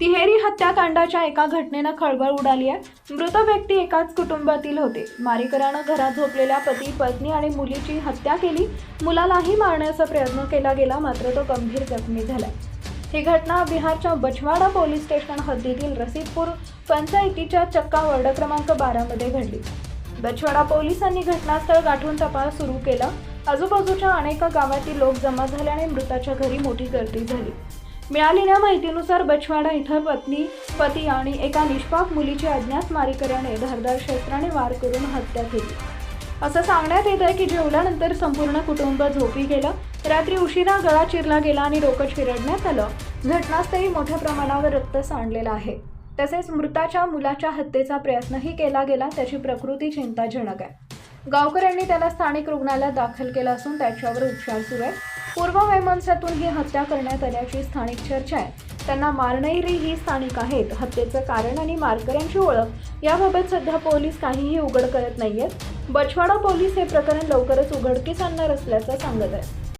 तिहेरी हत्याकांडाच्या एका घटनेनं खळबळ उडाली आहे. मृत व्यक्ती एकाच कुटुंबातील होते. मारेकरानं घरात झोपलेल्या पती पत्नी आणि मुलीची हत्या केली. मुलालाही मारण्याचा प्रयत्न केला गेला मात्र तो गंभीर जखमी झाला ही घटना बिहारच्या बछवाडा पोलीस स्टेशन हद्दीतील रसीदपूर पंचायतीच्या चक्का वर्ड क्रमांक बारामध्ये घडली. बछवाडा पोलिसांनी घटनास्थळ गाठून तपास सुरू केला. आजूबाजूच्या अनेक गावातील लोक जमा झाल्याने मृताच्या घरी मोठी गर्दी झाली. मिळालेल्या माहितीनुसार बछवाडा इथं पत्नी पती आणि एका निष्पाप मुलीची अज्ञात मारेकऱ्याने धारदार शस्त्राने वार करून हत्या केली. असं सांगण्यात येत आहे की जेवल्यानंतर संपूर्ण कुटुंब झोपी गेलं रात्री उशिरा गळा चिरला गेला आणि डोकं चिरडण्यात आलं. घटनास्थळी मोठ्या प्रमाणावर रक्त सांडलेलं आहे. तसेच मृताच्या मुलाच्या हत्येचा प्रयत्नही केला गेला त्याची प्रकृती चिंताजनक आहे. गावकऱ्यांनी त्याला स्थानिक रुग्णालयात दाखल केलं असून त्याच्यावर उपचार सुरू आहे पूर्व वैमनस्यातून ही हत्या करण्यात आल्याची स्थानिक चर्चा आहे. त्यांना मारणारी ही स्थानिक आहेत. हत्येचं कारण आणि मारकऱ्यांची ओळख याबाबत सध्या पोलीस काहीही उघड करत नाहीयेत. बछवाडा पोलीस हे प्रकरण लवकरच उघडकीस आणणार असल्याचं सांगत आहे